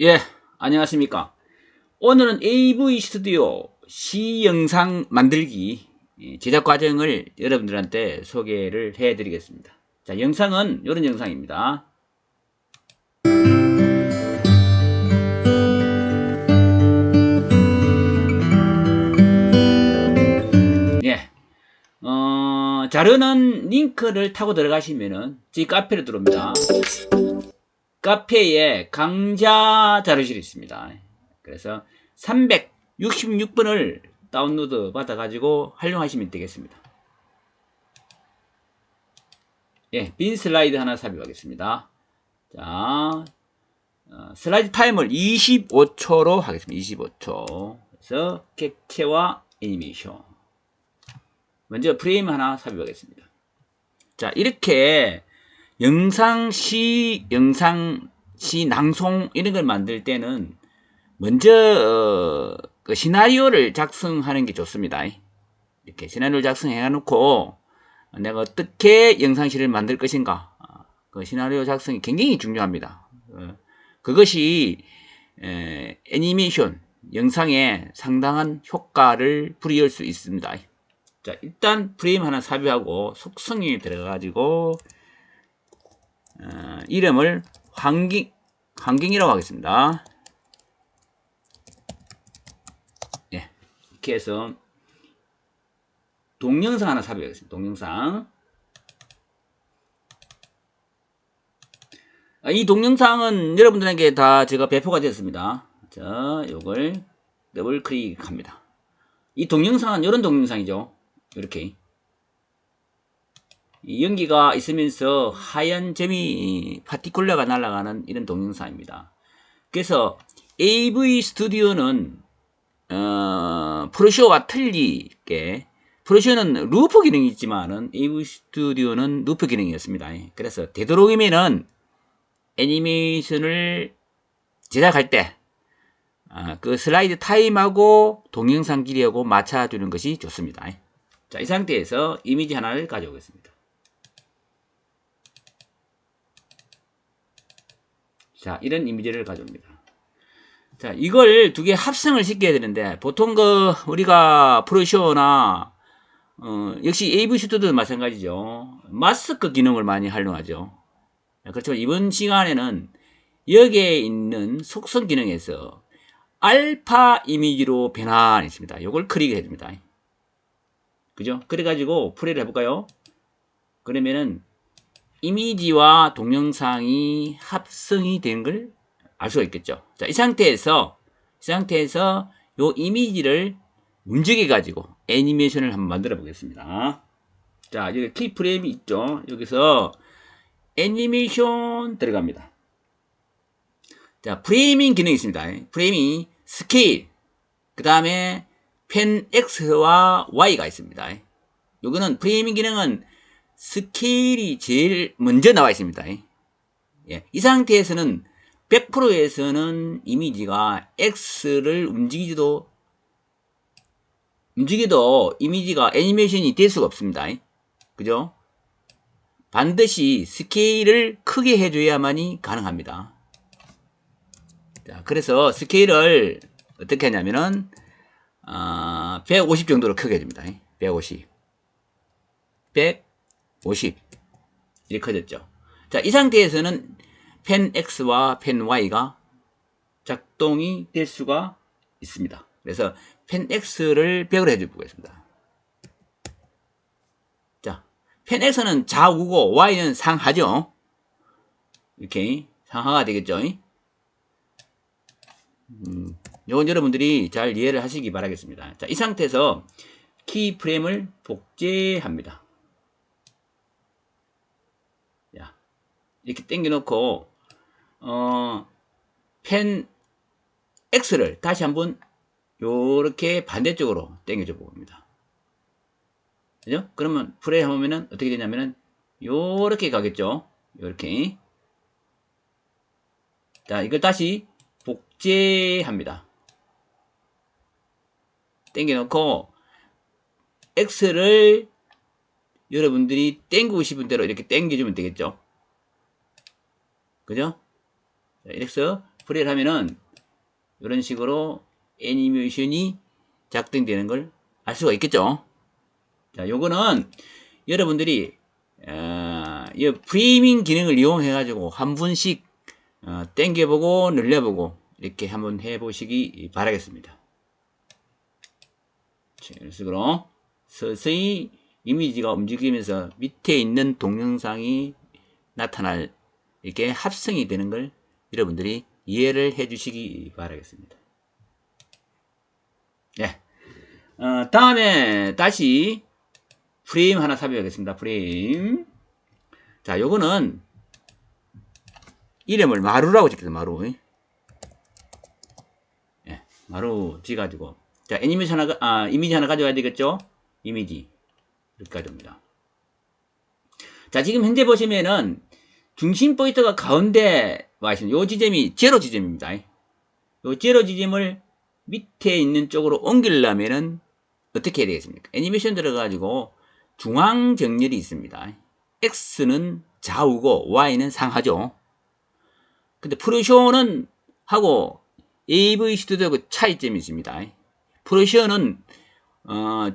예, 안녕하십니까. 오늘은 AV 스튜디오 C 영상 만들기 예, 제작 과정을 여러분들한테 소개를 해 드리겠습니다. 자, 영상은 이런 영상입니다. 예. 어, 자료는 링크를 타고 들어가시면은 저희 카페로 들어옵니다. 카페에 강좌 자료실이 있습니다. 그래서 366번을 다운로드 받아가지고 활용하시면 되겠습니다. 예, 빈 슬라이드 하나 삽입하겠습니다. 자, 어, 슬라이드 타임을 25초로 하겠습니다. 25초. 그래서 캡처와 애니메이션. 먼저 프레임 하나 삽입하겠습니다. 자, 이렇게 영상 시, 영상 시 낭송 이런 걸 만들 때는 먼저 어, 그 시나리오를 작성하는 게 좋습니다. 이렇게 시나리오를 작성해 놓고 내가 어떻게 영상시를 만들 것인가 어, 그 시나리오 작성이 굉장히 중요합니다. 어, 그것이 에, 애니메이션 영상에 상당한 효과를 부리할 수 있습니다. 자 일단 프레임 하나 삽입하고 속성이 들어가지고 어, 이름을 환경, 환경이라고 하겠습니다. 예, 이렇게 해서 동영상 하나 삽입하겠습니다. 동영상. 아, 이 동영상은 여러분들에게 다 제가 배포가 됐습니다. 자, 요걸 더블 클릭합니다. 이 동영상은 이런 동영상이죠. 이렇게. 연기가 있으면서 하얀 점이 파티클러가 날아가는 이런 동영상입니다. 그래서 AV 스튜디오는 어, 프로쇼와 틀리게 프로쇼는 루프 기능이 있지만은 AV 스튜디오는 루프 기능이 었습니다. 그래서 되도록이면은 애니메이션을 제작할 때그 어, 슬라이드 타임하고 동영상 길이하고 맞춰주는 것이 좋습니다. 자, 이 상태에서 이미지 하나를 가져오겠습니다. 자, 이런 이미지를 가져옵니다. 자, 이걸 두 개 합성을 시켜야 되는데, 보통 그, 우리가 프로쇼나, 어, 역시 AV 슈트도 마찬가지죠. 마스크 기능을 많이 활용하죠. 그렇지만 이번 시간에는 여기에 있는 속성 기능에서 알파 이미지로 변환했습니다. 이걸 클릭해 줍니다. 그죠? 그래가지고 플레이를 해볼까요? 그러면은 이미지와 동영상이 합성이 된 걸 알 수가 있겠죠. 자, 이 상태에서 이 상태에서 요 이미지를 움직여 가지고 애니메이션을 한번 만들어 보겠습니다. 자, 여기 키 프레임이 있죠. 여기서 애니메이션 들어갑니다. 자, 프레이밍 기능이 있습니다. 프레이밍 스케일 그 다음에 펜 X와 Y가 있습니다. 요거는 프레이밍 기능은 스케일이 제일 먼저 나와 있습니다. 예, 이 상태에서는 100%에서는 이미지가 X를 움직이지도 움직여도 이미지가 애니메이션이 될 수가 없습니다. 그죠? 반드시 스케일을 크게 해줘야만이 가능합니다. 자, 그래서 스케일을 어떻게 하냐면은 어, 150 정도로 크게 해줍니다. 150 100 50 이렇게 커졌죠. 자, 이 상태에서는 펜 X와 펜 Y가 작동이 될 수가 있습니다. 그래서 펜 X를 100으로 해줘 보겠습니다. 자, 펜 X는 좌우고 Y는 상하죠. 이렇게 상하가 되겠죠. 음, 이건 여러분들이 잘 이해를 하시기 바라겠습니다. 자, 이 상태에서 키 프레임을 복제합니다. 이렇게 당겨놓고 어, 펜 X를 다시 한번 요렇게 반대쪽으로 당겨줘 봅니다. 그죠? 그러면 프레이 하면은 어떻게 되냐면은 요렇게 가겠죠. 요렇게. 자, 이걸 다시 복제합니다. 당겨놓고 X를 여러분들이 당기고 싶은 대로 이렇게 당겨주면 되겠죠. 그죠? 자, 해서 프레이를 하면은 이런 식으로 애니메이션이 작동되는 걸 알 수가 있겠죠. 자, 요거는 여러분들이 어, 이 프레이밍 기능을 이용해 가지고 한 분씩 어, 땡겨보고 늘려보고 이렇게 한번 해보시기 바라겠습니다. 자, 이런 식으로 서서히 이미지가 움직이면서 밑에 있는 동영상이 나타날 이렇게 합성이 되는 걸 여러분들이 이해를 해 주시기 바라겠습니다. 네. 어, 다음에 다시 프레임 하나 삽입하겠습니다. 프레임. 자, 요거는 이름을 마루라고 짓겠습니다. 마루. 예, 마루 지가지고. 자, 애니메이션 하나, 아, 이미지 하나 가져가야 되겠죠? 이미지. 이렇게 가져옵니다. 자, 지금 현재 보시면은 중심 포인트가 가운데 와 있습니다. 요 지점이 제로 지점입니다. 요 제로 지점을 밑에 있는 쪽으로 옮기려면은 어떻게 해야 되겠습니까? 애니메이션 들어가지고 중앙 정렬이 있습니다. X는 좌우고 Y는 상하죠. 근데 프로쇼는 하고 AV 스튜디오하고 차이점이 있습니다. 프로쇼는 어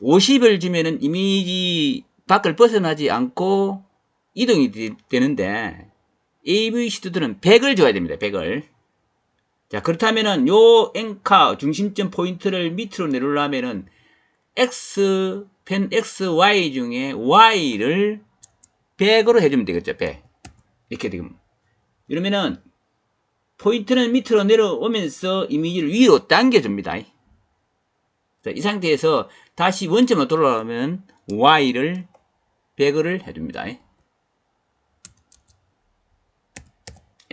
50을 주면은 이미지 밖을 벗어나지 않고 이동이 되, 되는데 스튜디오는 100을 줘야 됩니다. 100을. 자, 그렇다면은 요 앵카 중심점 포인트를 밑으로 내려오려면은 X 펜 XY 중에 Y를 100으로 해주면 되겠죠. 100. 이렇게 되면. 이러면은 포인트는 밑으로 내려오면서 이미지를 위로 당겨줍니다. 자, 이 상태에서 다시 원점으로 돌아오면 Y를 100을 해줍니다.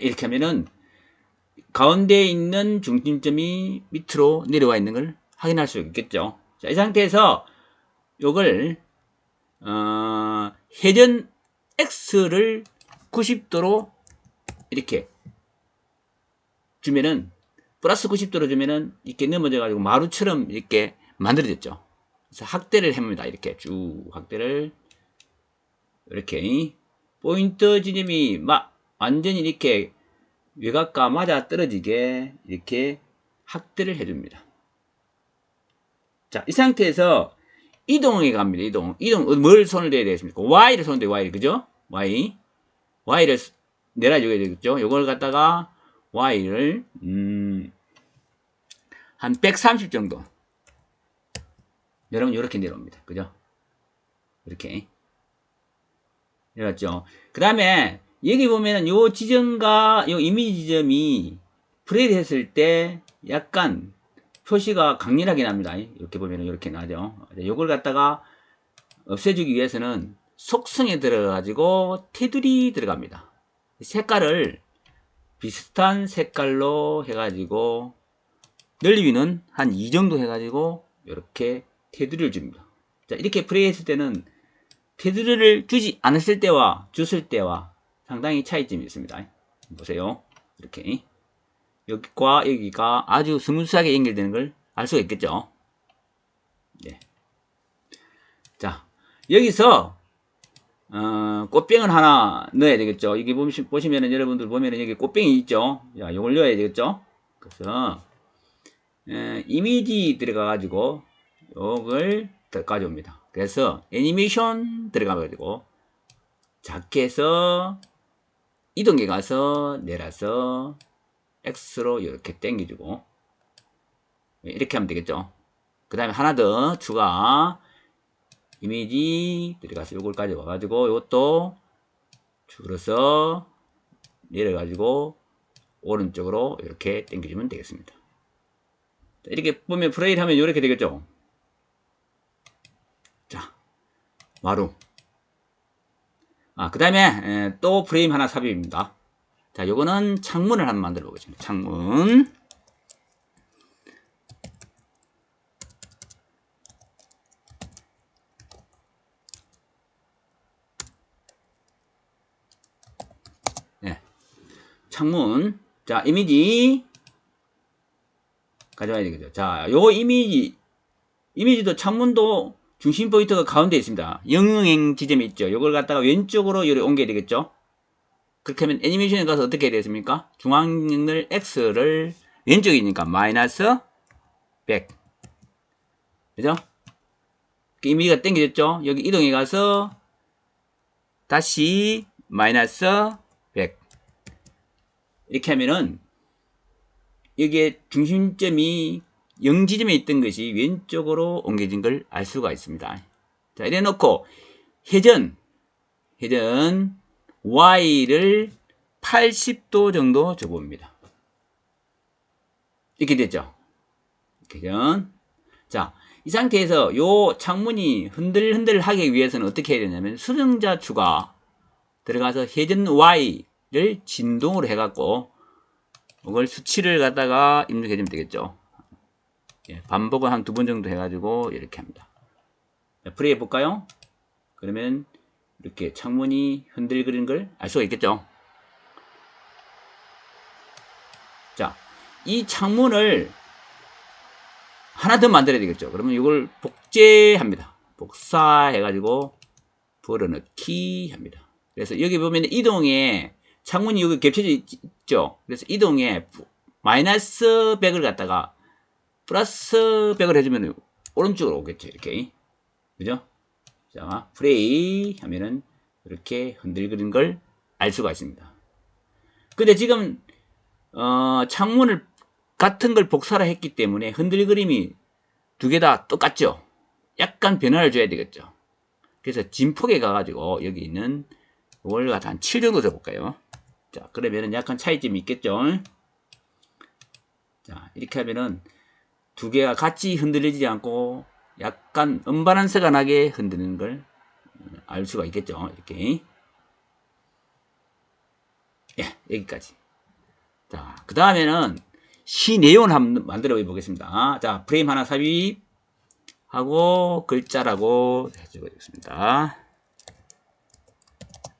이렇게 하면은 가운데에 있는 중심점이 밑으로 내려와 있는 걸 확인할 수 있겠죠. 자, 이 상태에서 요걸 어, 회전 X를 90도로 이렇게 주면은 플러스 90도로 주면은 이렇게 넘어져 가지고 마루처럼 이렇게 만들어졌죠. 그래서 확대를 해봅니다. 이렇게 쭉 확대를 이렇게 포인트 지점이 막 완전히 이렇게 외곽과 맞아 떨어지게 이렇게 확대를 해줍니다. 자, 이 상태에서 이동해 갑니다. 이동. 이동, 뭘 손을 대야 되겠습니까? Y를 손을 대요, Y. 그죠? Y. Y를 내려줘야 되겠죠? 요걸 갖다가 Y를, 음, 한 130 정도. 여러분, 이렇게 내려옵니다. 그죠? 이렇게. 내려왔죠? 그 다음에, 여기 보면은 요 지점과 요 이미지 지점이 프레드 했을 때 약간 표시가 강렬하게 납니다. 이렇게 보면은 이렇게 나죠. 요걸 갖다가 없애주기 위해서는 속성에 들어가지고 테두리 들어갑니다. 색깔을 비슷한 색깔로 해가지고 넓이는 한 이 정도 해가지고 이렇게 테두리를 줍니다. 자 이렇게 프레이 했을 때는 테두리를 주지 않았을 때와 줬을 때와 상당히 차이점이 있습니다. 보세요. 이렇게 여기과 여기가 아주 스무스하게 연결되는 걸 알 수가 있겠죠. 네. 자 여기서 어, 꽃병을 하나 넣어야 되겠죠. 여기 보시, 보시면은 여러분들 보면은 여기 꽃병이 있죠. 자, 요걸 넣어야 되겠죠. 그래서 에, 이미지 들어가 가지고 요걸 가져옵니다. 그래서 애니메이션 들어가 가지고 작게 해서 이동기 가서 내려서 X로 이렇게 당겨주고 이렇게 하면 되겠죠. 그 다음에 하나 더 추가 이미지 들어가서 요걸 가져와 가지고 이것도 줄어서 내려가지고 오른쪽으로 이렇게 당겨주면 되겠습니다. 이렇게 보면 프레이를 하면 이렇게 되겠죠. 자, 마루. 아, 그 다음에 또 프레임 하나 삽입입니다. 자, 요거는 창문을 한번 만들어 보겠습니다. 창문. 네. 창문. 자, 이미지 가져와야 되겠죠. 자, 요 이미지 이미지도 창문도 중심 포인트가 가운데 있습니다. 영행 지점이 있죠. 이걸 갖다가 왼쪽으로 요리 옮겨야 되겠죠. 그렇게 하면 애니메이션에 가서 어떻게 해야 되겠습니까? 중앙을 x를 왼쪽이니까 마이너스 100 그죠? 그 이미지가 땡겨졌죠? 여기 이동해 가서 다시 마이너스 100 이렇게 하면은 여기에 중심점이 0지점에 있던 것이 왼쪽으로 옮겨진 걸 알 수가 있습니다. 자, 이래 놓고 회전 회전 y를 80도 정도 줘봅니다. 이렇게 됐죠? 회전 자, 이 상태에서 요 창문이 흔들흔들 하기 위해서는 어떻게 해야 되냐면 수정자 추가 들어가서 회전 y를 진동으로 해갖고 이걸 수치를 갖다가 입력해주면 되겠죠. 예, 반복을 한 두 번 정도 해가지고 이렇게 합니다. 자, 플레이 해볼까요? 그러면 이렇게 창문이 흔들거리는 걸 알 수가 있겠죠. 자, 이 창문을 하나 더 만들어야 되겠죠. 그러면 이걸 복제합니다. 복사해가지고 불어넣기 합니다. 그래서 여기 보면 이동에 창문이 여기 겹쳐져 있죠. 그래서 이동에 마이너스 100을 갖다가 플러스 100을 해주면 오른쪽으로 오겠죠. 이렇게. 그죠? 자, 프레이 하면은 이렇게 흔들거리는 걸 알 수가 있습니다. 근데 지금, 어, 창문을 같은 걸 복사를 했기 때문에 흔들거림이 두 개 다 똑같죠? 약간 변화를 줘야 되겠죠? 그래서 진폭에 가가지고 여기 있는 이걸 갖다 한7 정도 줘볼까요? 자, 그러면은 약간 차이점이 있겠죠? 자, 이렇게 하면은 두 개가 같이 흔들리지 않고 약간 은바란스가 나게 흔드는 걸 알 수가 있겠죠. 이렇게. 예, 여기까지. 자, 그 다음에는 시 내용을 한번 만들어 보겠습니다. 자, 프레임 하나 삽입하고 글자라고 해주겠습니다.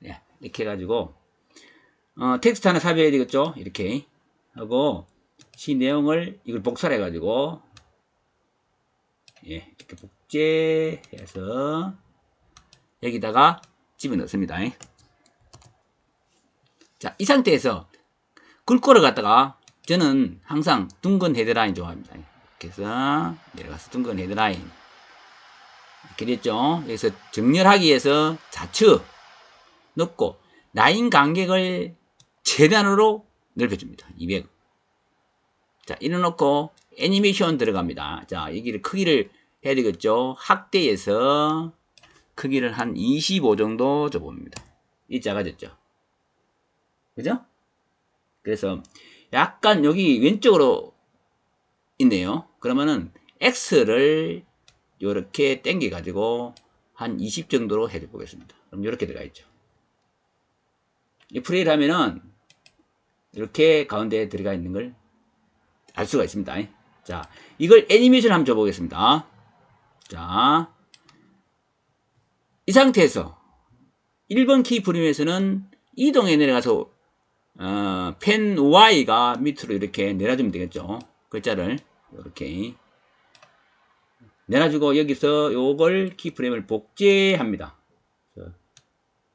예, 이렇게 해가지고 어, 텍스트 하나 삽입해야 되겠죠? 이렇게 하고 시 내용을 이걸 복사를 해가지고 예, 이렇게 복제해서 여기다가 집어넣습니다. 자, 이 상태에서 글꼴을 갖다가 저는 항상 둥근 헤드라인 좋아합니다. 이렇게 해서 내려가서 둥근 헤드라인 이렇게 됐죠. 여기서 정렬하기 위해서 좌측 넣고 라인 간격을 최단으로 넓혀줍니다. 200. 자, 이래놓고 애니메이션 들어갑니다. 자, 여기를 크기를 해야 되겠죠. 확대해서 크기를 한 25 정도 줘봅니다. 이 작아졌죠. 그죠? 그래서 약간 여기 왼쪽으로 있네요. 그러면은 X를 이렇게 당겨 가지고 한 20 정도로 해 보겠습니다. 그럼 이렇게 들어가 있죠. 이 프레이를 하면은 이렇게 가운데에 들어가 있는 걸 알 수가 있습니다. 자, 이걸 애니메이션 한번 줘보겠습니다. 자, 이 상태에서 1번 키 프레임에서는 이동해 내려가서 어, 펜 Y가 밑으로 이렇게 내려주면 되겠죠. 글자를 이렇게 내려주고 여기서 요걸 키프레임을 복제합니다.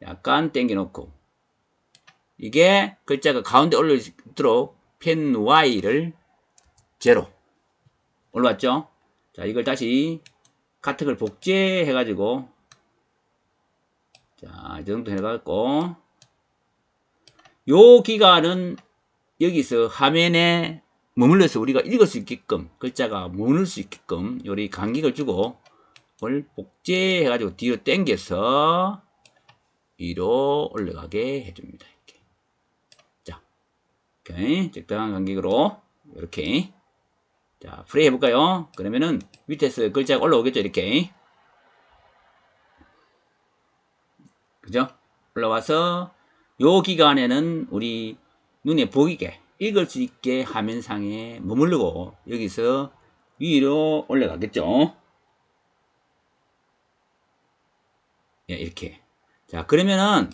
약간 당겨놓고 이게 글자가 가운데 올라있도록 펜 Y를 제로 올라왔죠? 자 이걸 다시 카텍을 복제해가지고 자 이 정도 해갖고 요 기간은 여기서 화면에 머물러서 우리가 읽을 수 있게끔 글자가 머물 수 있게끔 요리 간격을 주고 뭘 복제해가지고 뒤로 당겨서 위로 올라가게 해줍니다. 이렇게. 자, 오케이. 적당한 간격으로 이렇게 자, 프레이 해볼까요? 그러면은 밑에서 글자가 올라오겠죠, 이렇게. 그죠? 올라와서 요 기간에는 우리 눈에 보이게 읽을 수 있게 화면상에 머무르고 여기서 위로 올라가겠죠. 예, 이렇게. 자, 그러면은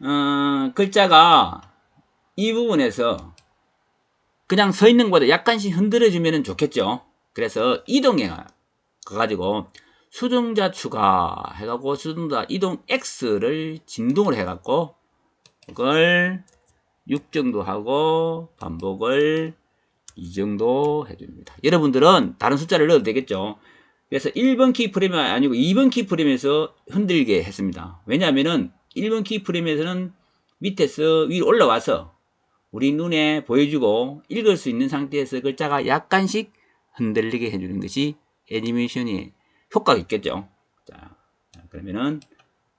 어, 글자가 이 부분에서 그냥 서 있는 것보다 약간씩 흔들어 주면 좋겠죠. 그래서 이동해 가가지고 수동자 추가 해갖고 수동자 이동 X를 진동을 해갖고 이걸 6 정도 하고 반복을 이 정도 해줍니다. 여러분들은 다른 숫자를 넣어도 되겠죠. 그래서 1번 키프레임이 아니고 2번 키프레임에서 흔들게 했습니다. 왜냐하면은 1번 키프레임에서는 밑에서 위로 올라와서 우리 눈에 보여주고 읽을 수 있는 상태에서 글자가 약간씩 흔들리게 해주는 것이 애니메이션이 효과가 있겠죠. 자, 그러면은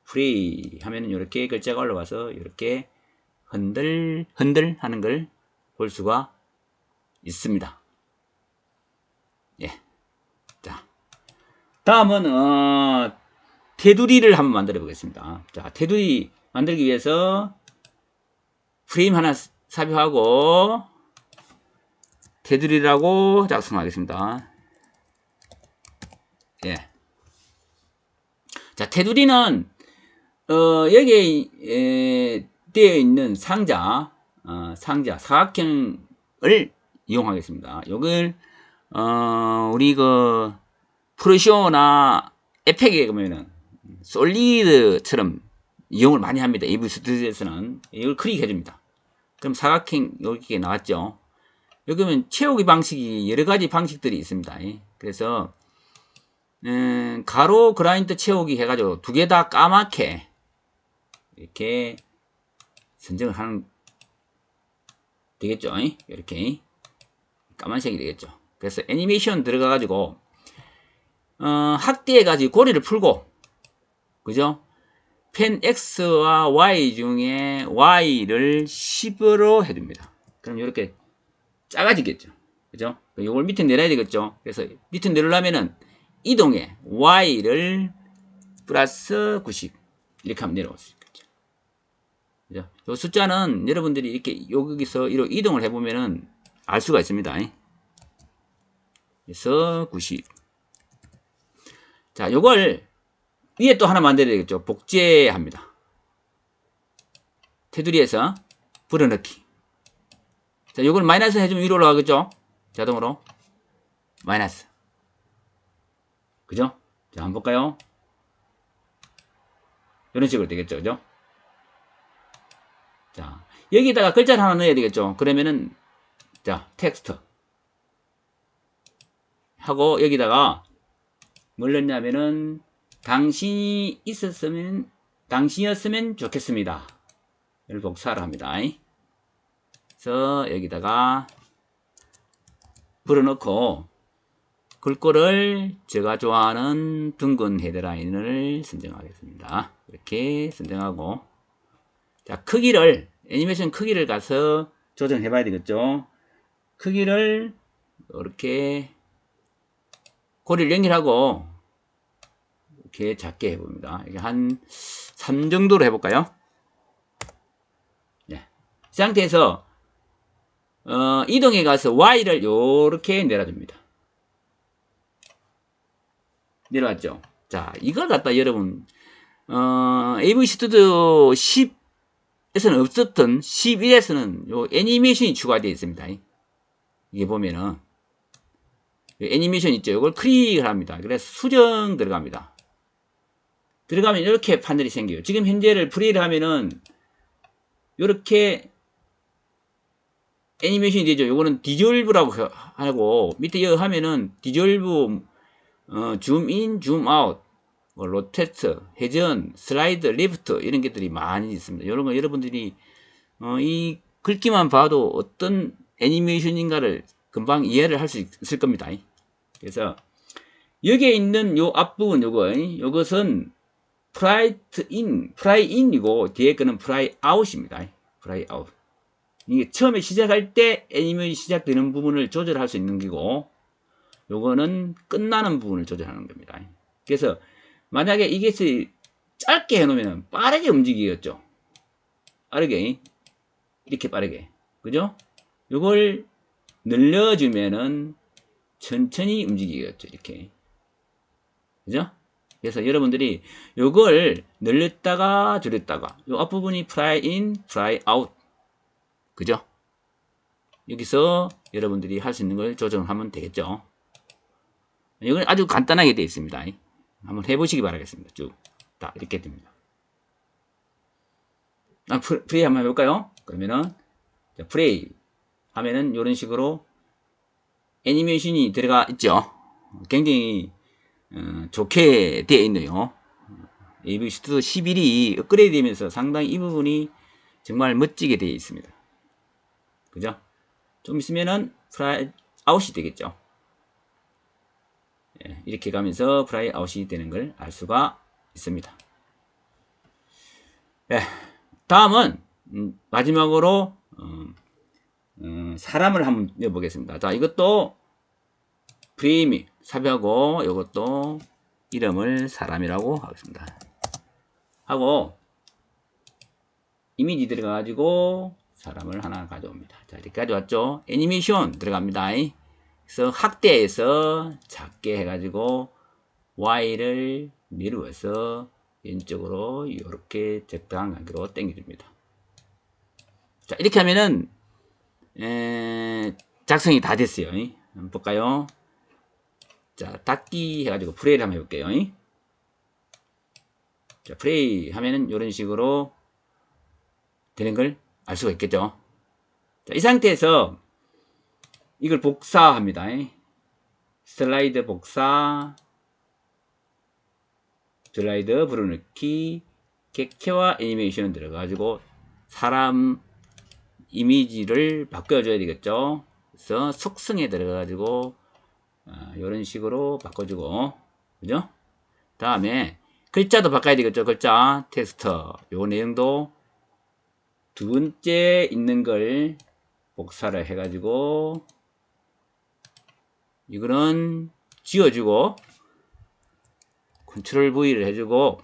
프리 하면은 이렇게 글자가 올라와서 이렇게 흔들 흔들 하는 걸 볼 수가 있습니다. 예. 자. 다음은 어, 테두리를 한번 만들어 보겠습니다. 자, 테두리 만들기 위해서 프레임 하나 삽입하고 테두리라고 작성하겠습니다. 예. 자, 테두리는 어, 여기에 에, 되어 있는 상자, 어, 상자 사각형을 이용하겠습니다. 요걸 어, 우리 그 프로시오나 에펙에 보면은 솔리드처럼 이용을 많이 합니다. AV 스튜디오에서는 이걸 클릭해 줍니다. 그럼 사각형 여기 나왔죠. 여기 보면 채우기 방식이 여러 가지 방식들이 있습니다. 그래서 음, 가로 그라인드 채우기 해가지고 두 개 다 까맣게 이렇게 선정을 하는 되겠죠. 이렇게 까만색이 되겠죠. 그래서 애니메이션 들어가가지고 어, 확대해가지고 고리를 풀고 그죠? 펜 X와 Y 중에 Y를 10으로 해줍니다. 그럼 이렇게 작아지겠죠. 그죠? 이걸 밑에 내려야 되겠죠. 그래서 밑에 내려려면은 이동에 Y를 플러스 90 이렇게 하면 내려올 수 있겠죠. 그죠? 이 숫자는 여러분들이 이렇게 여기서 이렇게 이동을 해보면은 알 수가 있습니다. 그래서 90 자, 요걸 위에 또 하나 만들어야 되겠죠. 복제합니다. 테두리에서 불어넣기. 자, 요걸 마이너스 해주면 위로 올라가겠죠? 자동으로. 마이너스. 그죠? 자, 한번 볼까요? 이런 식으로 되겠죠. 그죠? 자, 여기다가 글자를 하나 넣어야 되겠죠. 그러면은, 자, 텍스트. 하고, 여기다가 뭘 넣냐면은, 당신이 있었으면, 당신이었으면 좋겠습니다. 이를 복사를 합니다. 그래서 여기다가 불어넣고 글꼴을 제가 좋아하는 둥근 헤드라인을 선정하겠습니다. 이렇게 선정하고 자 크기를 애니메이션 크기를 가서 조정해 봐야 되겠죠. 크기를 이렇게 고리를 연결하고 이렇게 작게 해봅니다. 이게 한 3 정도로 해볼까요? 네. 이 상태에서 어, 이동해 가서 Y를 이렇게 내려줍니다. 내려왔죠. 자, 이걸 갖다 여러분 어, AV 스튜디오 10에서는 없었던 11에서는 요 애니메이션이 추가되어 있습니다. 이게 보면은 애니메이션 있죠. 이걸 클릭을 합니다. 그래서 수정 들어갑니다. 들어가면 이렇게 판넬이 생겨요. 지금 현재를 프리를 하면은 이렇게 애니메이션이 되죠. 요거는 디졸브라고 하고 밑에 여기 하면은 디졸브 어, 줌인, 줌아웃, 뭐 로테트, 회전, 슬라이드, 리프트 이런 것들이 많이 있습니다. 이런 거 여러분들이 어, 이 글귀만 봐도 어떤 애니메이션인가를 금방 이해를 할 수 있을 겁니다. 그래서 여기에 있는 요 앞부분 요거 요것은 프라이트 인, 프라이 인이고 뒤에 거는 프라이 아웃입니다. 프라이 아웃. 이게 처음에 시작할 때 애니메이션이 시작되는 부분을 조절할 수 있는 기고 요거는 끝나는 부분을 조절하는 겁니다. 그래서 만약에 이게 짧게 해놓으면 빠르게 움직이겠죠. 빠르게 이렇게 빠르게 그죠? 요걸 늘려주면은 천천히 움직이겠죠. 이렇게 그죠? 그래서 여러분들이 요걸 늘렸다가 줄였다가 요 앞부분이 fly in, fly out 그죠? 여기서 여러분들이 할 수 있는 걸 조정하면 되겠죠. 이건 아주 간단하게 되어 있습니다. 한번 해보시기 바라겠습니다. 쭉. 다 이렇게 됩니다. 아, 프- 프레이 한번 해볼까요? 그러면은 자, 프레이 하면은 이런 식으로 애니메이션이 들어가 있죠. 굉장히 어, 좋게 되어 있네요. AV 스튜디오 11이 업그레이드 되면서 상당히 이 부분이 정말 멋지게 되어 있습니다. 그죠? 좀 있으면은 프라이 아웃이 되겠죠. 예, 이렇게 가면서 프라이 아웃이 되는 걸 알 수가 있습니다. 예, 다음은 음, 마지막으로 어, 음, 사람을 한번 넣어보겠습니다. 자, 이것도 프레임이 삽입하고 이것도 이름을 사람이라고 하겠습니다. 하고 이미지 들어가가지고 사람을 하나 가져옵니다. 자, 이렇게 가져왔죠. 애니메이션 들어갑니다. 그래서 확대해서 작게 해가지고 Y를 미루어서 왼쪽으로 이렇게 적당한 관계로 당겨줍니다. 자, 이렇게 하면은 에, 작성이 다 됐어요. 한번 볼까요? 자, 닫기 해가지고 플레이를 한번 해볼게요. 자, 플레이 하면은 이런 식으로 되는 걸 알 수가 있겠죠. 자, 이 상태에서 이걸 복사합니다. 슬라이드 복사, 슬라이드 불어넣기, 객체와 애니메이션 들어가지고 사람 이미지를 바꿔줘야 되겠죠. 그래서 속성에 들어가가지고 아, 이런 식으로 바꿔주고 그죠? 다음에 글자도 바꿔야 되겠죠. 글자 텍스트 요 내용도 두 번째 있는 걸 복사를 해가지고 이거는 지워주고 컨트롤 V를 해주고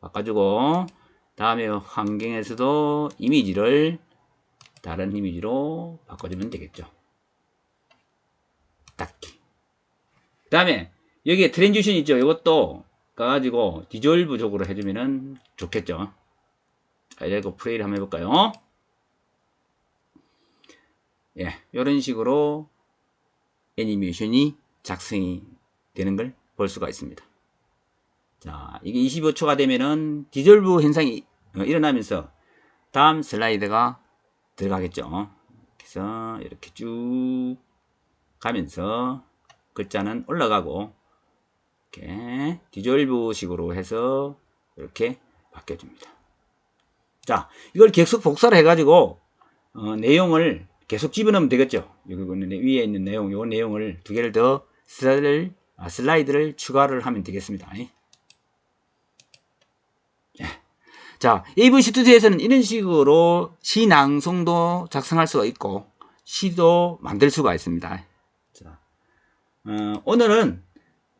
바꿔주고 다음에 환경에서도 이미지를 다른 이미지로 바꿔주면 되겠죠. 딱히. 그 다음에 여기에 트랜지션 있죠. 이것도 가가지고 디졸브적으로 해주면 좋겠죠. 자, 이거 플레이를 한번 해볼까요? 예, 이런 식으로 애니메이션이 작성이 되는 걸 볼 수가 있습니다. 자, 이게 25초가 되면은 디졸브 현상이 어, 일어나면서 다음 슬라이드가 들어가겠죠. 그래서 이렇게 쭉 가면서 글자는 올라가고 이렇게 디졸브 식으로 해서 이렇게 바뀌어줍니다. 자, 이걸 계속 복사를 해가지고 어, 내용을 계속 집어넣으면 되겠죠. 여기 보는 위에 있는 내용, 요 내용을 두 개를 더 슬라이드를, 아, 슬라이드를 추가를 하면 되겠습니다. 예. 자, AV 스튜디오에서는 이런 식으로 시 낭송도 작성할 수가 있고 시도 만들 수가 있습니다. 자, 어, 오늘은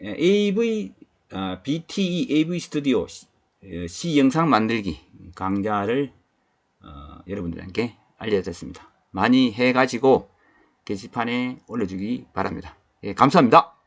AV 아, BTE AV 스튜디오 시, 어, 시 영상 만들기 강좌를 어, 여러분들에게 알려드렸습니다. 많이 해가지고 게시판에 올려주기 바랍니다. 예, 감사합니다.